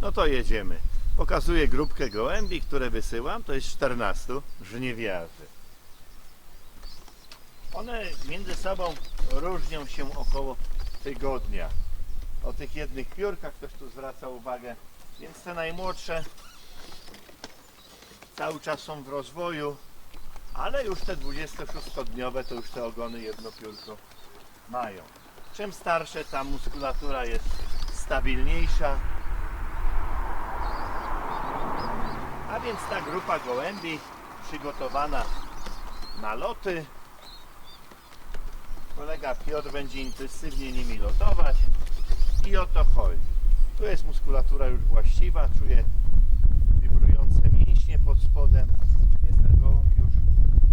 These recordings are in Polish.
No to jedziemy. Pokazuję grupkę gołębi, które wysyłam. To jest 14 żniwiarzy. One między sobą różnią się około tygodnia. O tych jednych piórkach ktoś tu zwraca uwagę. Więc te najmłodsze cały czas są w rozwoju, ale już te 26-dniowe to już te ogony jedno piórko mają. Czym starsze, ta muskulatura jest stabilniejsza. Więc ta grupa gołębi przygotowana na loty. Kolega Piotr będzie intensywnie nimi lotować i o to chodzi. Tu jest muskulatura już właściwa, czuję wibrujące mięśnie pod spodem. Jest ten gołąb już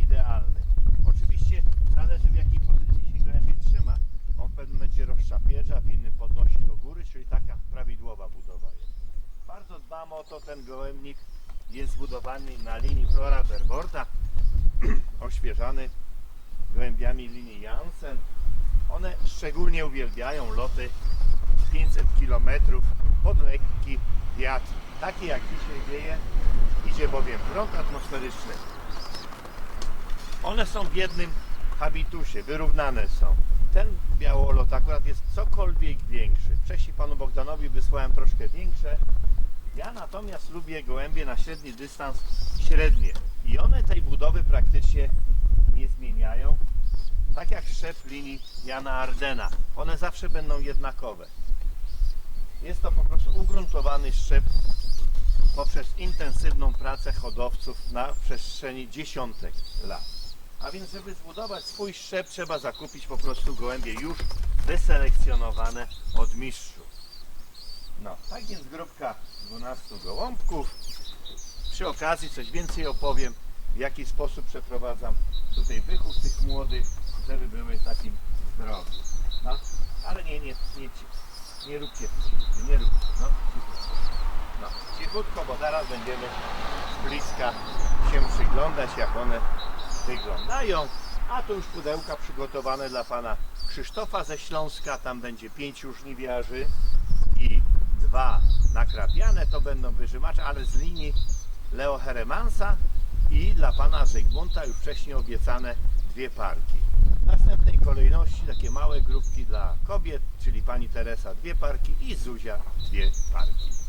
idealny. Oczywiście zależy w jakiej pozycji się gołębie trzyma. On w pewnym momencie rozczapierza, w innym podnosi do góry, czyli taka prawidłowa budowa jest. Bardzo dbam o to, ten gołębnik jest zbudowany na linii Flora Berborda, oświeżany gołębiami linii Janssen. One szczególnie uwielbiają loty 500 km pod lekki wiatr. Taki jak dzisiaj wieje, idzie bowiem prąd atmosferyczny. One są w jednym habitusie, wyrównane są. Ten białolot akurat jest cokolwiek większy. Wcześniej panu Bogdanowi wysłałem troszkę większe. Ja natomiast lubię gołębie na średni dystans średnie. I one tej budowy praktycznie nie zmieniają. Tak jak szczep linii Jana Ardena. One zawsze będą jednakowe. Jest to po prostu ugruntowany szczep poprzez intensywną pracę hodowców na przestrzeni dziesiątek lat. A więc, żeby zbudować swój szczep, trzeba zakupić po prostu gołębie już wyselekcjonowane od mistrzów. No, tak więc grupka 12 gołąbków. Przy okazji coś więcej opowiem, w jaki sposób przeprowadzam tutaj wychów tych młodych, żeby były takim zdrowym. No, ale nie, nie, nie, nie róbcie, nie róbcie, no, cichutko. No, cichutko, bo zaraz będziemy z bliska się przyglądać, jak one wyglądają. A tu już pudełka przygotowane dla pana Krzysztofa ze Śląska. Tam będzie pięciu żniwiarzy i dwa nakrapiane. To będą wyżymacze, ale z linii Leo Heremansa i dla pana Zygmunta już wcześniej obiecane dwie parki. W następnej kolejności takie małe grupki dla kobiet, czyli pani Teresa dwie parki i Zuzia dwie parki.